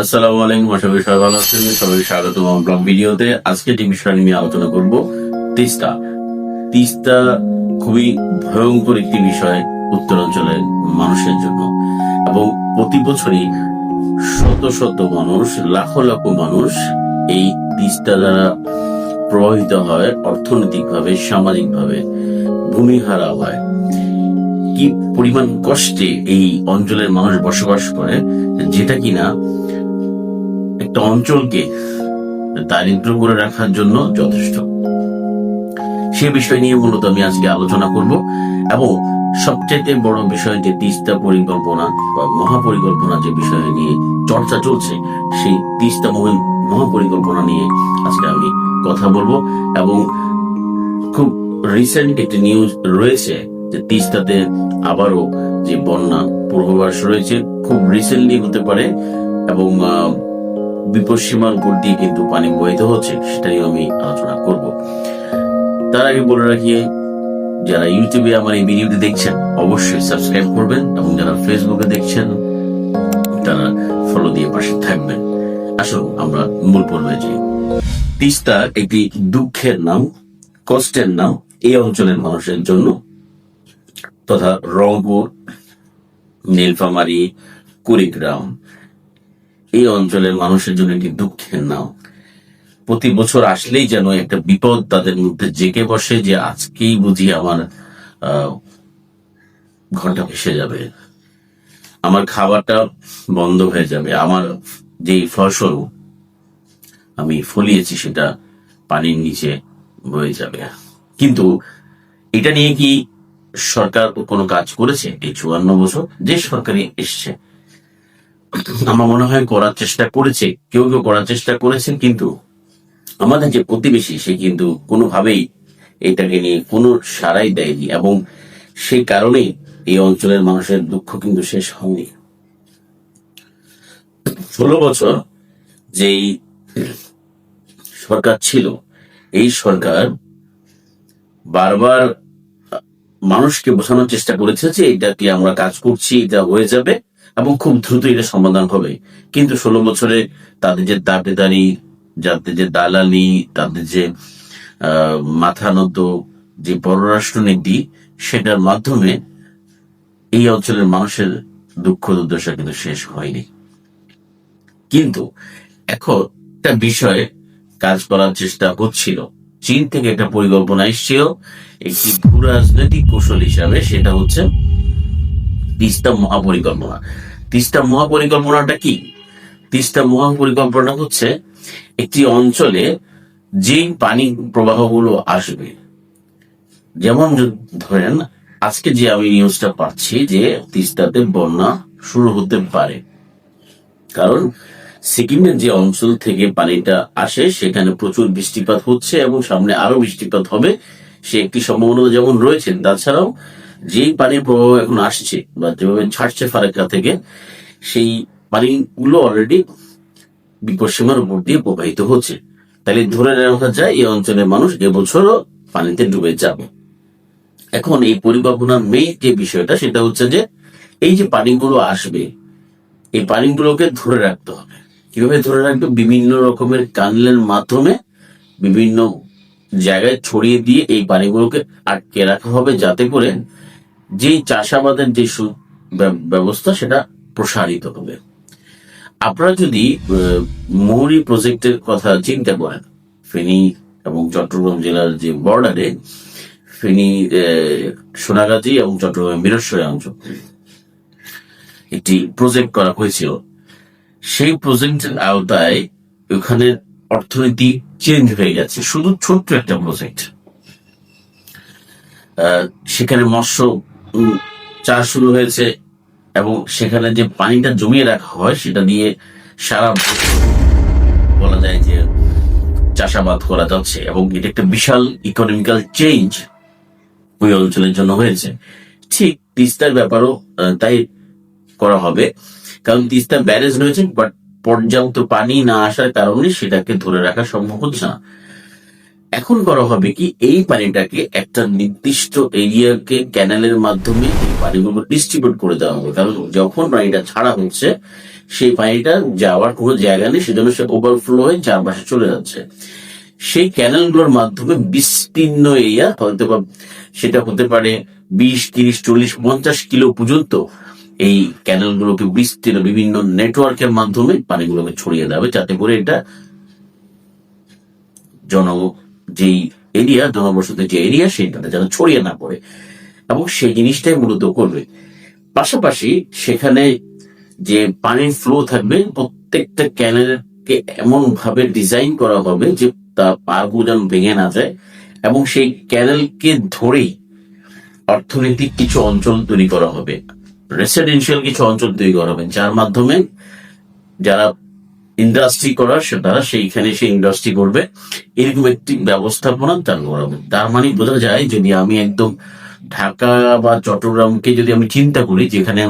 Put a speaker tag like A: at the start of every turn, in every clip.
A: আসসালামু আলাইকুম করি সবাই ভালো আছেন। সবাইকে স্বাগত ব্লগ ভিডিওতে। আজকে যে বিষয় নিয়ে আলোচনা করব, তিস্তা। তিস্তা খুবই ভয়ঙ্কর একটি বিষয় উত্তরাঞ্চলের মানুষের জন্য। এবং প্রতি বছরই শত শত মানুষ, লাখো লাখো মানুষ এই তিস্তা দ্বারা প্রভাবিত হয়, অর্থনৈতিকভাবে, সামাজিকভাবে, ভূমিহারা হয়। কি পরিমাণ কষ্টে এই অঞ্চলের মানুষ বসবাস করে, যেটা কিনা একটা অঞ্চলকে দারিদ্র করে রাখার জন্য যথেষ্ট। সে বিষয় নিয়ে মূলত আমি আজকে আলোচনা করব এবং সবচেয়ে বড় বিষয় যে তিস্তা পরিকল্পনা বা মহাপরিকল্পনা যে বিষয় নিয়ে চর্চা চলছে, সেই তিস্তা মহা মহাপরিকল্পনা নিয়ে আজকে আমি কথা বলব এবং খুব রিসেন্ট একটি নিউজ রয়েছে যে তিস্তাতে আবারও যে বন্যা পূর্বাভাস রয়েছে, খুব রিসেন্টলি হতে পারে এবং আহ, বিপদসীমার উপর দিয়ে কিন্তু পানি বহিত হচ্ছে সেটা নিয়ে আমি আলোচনা করব। তার আগে বলে রাখি যারা ইউটিউবে আমার এই ভিডিওটি দেখছেন অবশ্যই সাবস্ক্রাইব করবেন এবং যারা ফেসবুকে দেখছেন তারা ফলো দিয়ে পাশে থাকবেন। আসুন আমরা মূল পর্বে যাই। তিস্তা একটি দুঃখের নাম কষ্টের নাম এই অঞ্চলের মানুষের জন্য। তথা রংপুর নীলফামারী কুড়িগ্রাম এই অঞ্চলের মানুষের জন্য একটি দুঃখের নাম। প্রতি বছর আসলেই যেন একটা বিপদ তাদের মধ্যে জেগে বসে যে আজকেই বুঝি আমার ঘরটা ভেসে যাবে। আমার খাবারটা বন্ধ হয়ে যাবে। আমার যে ফসল আমি ফলিয়েছি সেটা পানির নিচে বয়ে যাবে। কিন্তু এটা নিয়ে কি সরকার কোনো কাজ করেছে? এই চুয়ান্ন বছর যে সরকারি এসছে। আমার মনে হয় করার চেষ্টা করেছে, কেউ কেউ করার চেষ্টা করেছেন, কিন্তু আমাদের যে প্রতিবেশী, সে কিন্তু কোনোভাবেই এটাকে নিয়ে কোনো সারাই দেয়নি এবং সেই কারণেই এই অঞ্চলের মানুষের দুঃখ কিন্তু শেষ হয়নি। ষোলো বছর যেই সরকার ছিল, এই সরকার বারবার মানুষকে বোঝানোর চেষ্টা করেছে যে এটাকে আমরা কাজ করছি, এটা হয়ে যাবে। এবং খুব দ্রুত এটা সমাধান হবে। কিন্তু ষোলো বছরে তাদের যে দাবিদারি যাদের যে দালালি তাদের যে আহ, মাথা নত যে পররাষ্ট্র নীতি সেটার মাধ্যমে এই অঞ্চলের মানুষের দুঃখ দুর্দশা কিন্তু শেষ হয়নি। কিন্তু এখন একটা বিষয়ে কাজ করার চেষ্টা হচ্ছিল। চীন থেকে একটা পরিকল্পনা এসেছিল একটি ভূ রাজনৈতিক কৌশল হিসাবে সেটা হচ্ছে তিস্তা মহাপরিকল্পনা। তিস্তা মহাপরিকল্পনাটা কি? তিস্তা মহাপরিকল্পনা হচ্ছে একটি অঞ্চলে যেই পানি প্রবাহগুলো আসবে। যেমন ধরেন, আজকে যে আমি নিউজটা পাচ্ছি যে তিস্তাতে বন্যা শুরু হতে পারে। কারণ সিকিমের যে অঞ্চল থেকে পানিটা আসে, সেখানে প্রচুর বৃষ্টিপাত হচ্ছে এবং সামনে আরও বৃষ্টিপাত হবে, সে একটি সম্ভাবনা যেমন রয়েছে। তাছাড়াও যেই পানির প্রবাহ এখন আসছে বা যেভাবে ছাড়ছে ফারাক্কা থেকে, সেই পানিগুলো অলরেডি বিপদসীমার উপর দিয়ে প্রবাহিত হচ্ছে। তাহলে ধরে রাখা যায়, এই অঞ্চলের মানুষ এবছরও পানিতে ডুবে যাবে। এখন এই পরিকল্পনার মেইন যে বিষয়টা, সেটা হচ্ছে যে, এই যে পানিগুলো আসবে, এই পানিগুলোকে ধরে রাখতে হবে। কীভাবে ধরে রাখবে? বিভিন্ন রকমের কানলের মাধ্যমে বিভিন্ন জায়গায় ছড়িয়ে দিয়ে এই পানিগুলোকে আটকে রাখা হবে যাতে করে যেই চাষাবাদের যে ব্যবস্থা, সেটা প্রসারিত হবে। আপনারা যদি মৌরি প্রজেক্টের কথা চিন্তা করেন, ফেনী এবং চট্টগ্রাম জেলার যে বর্ডারে, ফেনী সোনাগাজী এবং চট্টগ্রাম মিরসরাই অঞ্চল, একটি প্রজেক্ট করা হয়েছিল। সেই প্রজেক্টের আওতায় ওখানে অর্থনীতি চেঞ্জ হয়ে গেছে, শুধু ছোট্ট একটা প্রজেক্ট। সেখানে মৎস্য চাষ শুরু হয়েছে এবং সেখানে যে পানিটা জমিয়ে রাখা হয় সেটা দিয়ে সারা বলা যায় যে চাষাবাদ করা যাচ্ছে এবং এটা একটা বিশাল ইকোনমিক্যাল চেঞ্জ ওই অঞ্চলের জন্য হয়েছে। ঠিক তিস্তার ব্যাপারও তাই করা হবে। কারণ তিস্তা ব্যারেজ রয়েছে বাট পর্যাপ্ত পানি না আসার কারণে সেটাকে ধরে রাখা সম্ভব হচ্ছে না। এখন করা হবে কি, এই পানিটাকে একটা নির্দিষ্ট এরিয়াকে ক্যানেলের মাধ্যমে এই পানিগুলো ডিস্ট্রিবিউট করে দেওয়া হবে। কারণ যখন পানিটা ছাড়া হচ্ছে, সেই পানিটা যাওয়ার কোনো জায়গা নেই, সেজন্য সে ওভারফ্লো হয়ে চারপাশে চলে যাচ্ছে। সেই ক্যানেলগুলোর মাধ্যমে বিস্তীর্ণ এরিয়া হয়তো বা সেটা হতে পারে বিশ, তিরিশ, চল্লিশ, পঞ্চাশ কিলো পর্যন্ত এই ক্যানেলগুলোকে বিস্তীর্ণ বিভিন্ন নেটওয়ার্কের মাধ্যমে পানিগুলোকে ছড়িয়ে দেবে যাতে করে এটা জন যেই এরিয়া জনবসতির যে এরিয়া সেইটাতে যেন ছড়িয়ে না পড়ে। এবং সেই জিনিসটাই মূলত করবে। পাশাপাশি সেখানে যে পানির ফ্লো থাকবে, প্রত্যেকটা ক্যানেলকে এমন ভাবে ডিজাইন করা হবে যে তা পারব যেন ভেঙে না যায় এবং সেই ক্যানেলকে ধরেই অর্থনৈতিক কিছু অঞ্চল তৈরি করা হবে। রেসিডেন্সিয়াল কিছু অঞ্চল তৈরি করা হবে, যার মাধ্যমে যারা ইন্ডাস্ট্রি করার সে তারা সেইখানে সে ইন্ডাস্ট্রি করবে। এরকম একটি ব্যবস্থাপনা চালু করা হবে। তার মানে বোঝা যায়, যদি আমি একদম ঢাকা বা চট্টগ্রামকে যদি আমি চিন্তা করি, যেখানে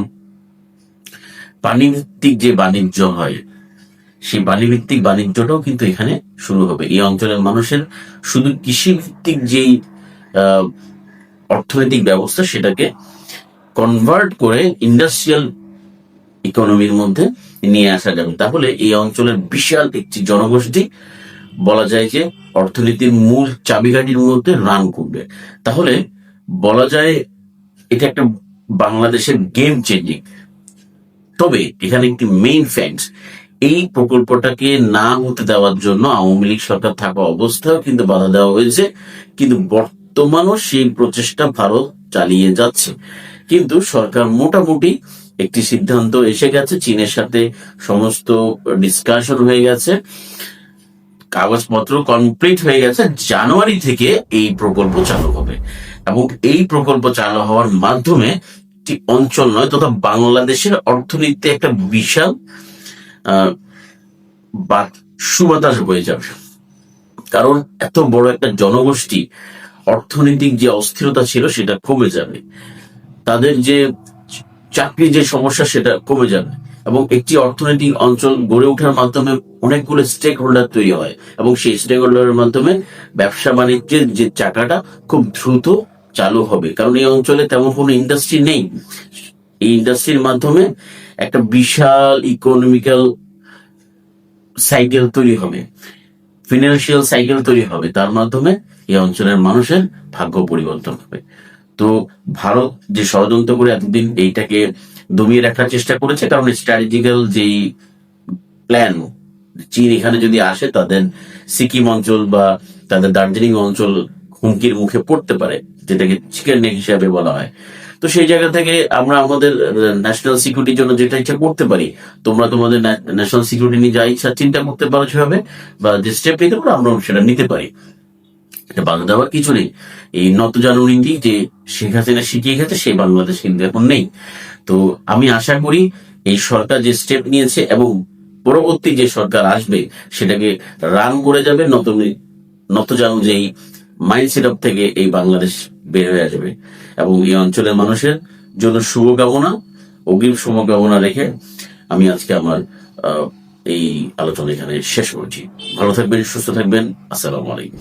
A: পানিভিত্তিক যে বাণিজ্য হয়, সেই বাণিভিত্তিক বাণিজ্যটাও কিন্তু এখানে শুরু হবে। এই অঞ্চলের মানুষের শুধু কৃষি ভিত্তিক যেই অর্থনৈতিক ব্যবস্থা, সেটাকে কনভার্ট করে ইন্ডাস্ট্রিয়াল ইকোনমির মধ্যে নিয়ে আসা যাবে। তাহলে এই অঞ্চলের বিশাল একটি জনগোষ্ঠী, বলা যায় যে অর্থনীতির মূল চাবিকাঠির মধ্যে রান করবে। তাহলে বলা যায় এটা একটা বাংলাদেশের গেম চেঞ্জিং তবে এখানে একটি মেইন ফ্যাক্ট এই প্রকল্পটাকে না হতে দেওয়ার জন্য আওয়ামী লীগ সরকার থাকা অবস্থাও কিন্তু বাধা দেওয়া হয়েছে, কিন্তু বর্তমানও সেই প্রচেষ্টা ভারত চালিয়ে যাচ্ছে। কিন্তু সরকার মোটামুটি একটি সিদ্ধান্ত এসে গেছে, চীনের সাথে সমস্ত ডিসকাশন হয়ে গেছে, কাগজপত্র কমপ্লিট হয়ে গেছে, জানুয়ারি থেকে এই প্রকল্প চালু হবে। এবং এই প্রকল্প চালু হওয়ার মাধ্যমে একটি অঞ্চল নয়, তথা বাংলাদেশের অর্থনীতিতে একটা বিশাল সুবাতাস বয়ে যাবে। কারণ এত বড় একটা জনগোষ্ঠী, অর্থনৈতিক যে অস্থিরতা ছিল, সেটা কমে যাবে। তাদের যে চাকরি যে সমস্যা, সেটা কমে যাবে। এবং একটি অর্থনৈতিক অঞ্চল গড়ে ওঠার মাধ্যমে অনেকগুলো স্টেক হোল্ডার তৈরি হয়। এবং সেই স্টেক হোল্ডারের মাধ্যমে ব্যবসা বাণিজ্যের যে চাকাটা খুব দ্রুত চালু হবে। কারণ এই অঞ্চলে তেমন কোনো ইন্ডাস্ট্রি নেই। এই ইন্ডাস্ট্রির মাধ্যমে একটা বিশাল ইকোনমিক্যাল সাইকেল তৈরি হবে। ফিনান্সিয়াল সাইকেল তৈরি হবে। তার মাধ্যমে এই অঞ্চলের মানুষের ভাগ্য পরিবর্তন হবে। তো ভারত যে ষড়যন্ত্র করে এতদিন এইটাকে দমিয়ে রাখার চেষ্টা করেছে কারণ স্ট্র্যাটেজিক্যাল যেই প্ল্যান চীন এখানে যদি আসে তাদের সিকিম অঞ্চল বা তাদের দার্জিলিং অঞ্চল হুমকির মুখে পড়তে পারে, যেটাকে চিকেন নেক হিসাবে বলা হয়। তো সেই জায়গা থেকে আমরা আমাদের ন্যাশনাল সিকিউরিটির জন্য যেটা ইচ্ছা করতে পারি, তোমরা তোমাদের ন্যাশনাল সিকিউরিটি নিয়ে যা ইচ্ছা চিন্তা করতে পারো সেভাবে, বা যে স্টেপ নিতে পারো আমরা সেটা নিতে পারি। এটা বাধা দেওয়ার কিছু নেই। এই নত জানুয়ারি যে শেখ হাসিনা শিখিয়ে গেছে, সেই বাংলাদেশ কিন্তু এখন নেই। তো আমি আশা করি এই সরকার যে স্টেপ নিয়েছে এবং পরবর্তী যে সরকার আসবে, সেটাকে রান করে যাবে, নত জানু যেই মাইন্ডসেট অফ থেকে এই বাংলাদেশ বের হয়ে আসবে। এবং এই অঞ্চলের মানুষের জন্য শুভকামনা অগ্রিম শুভকামনা রেখে আমি আজকে আমার এই আলোচনা এখানে শেষ করছি। ভালো থাকবেন, সুস্থ থাকবেন। আসসালামু আলাইকুম।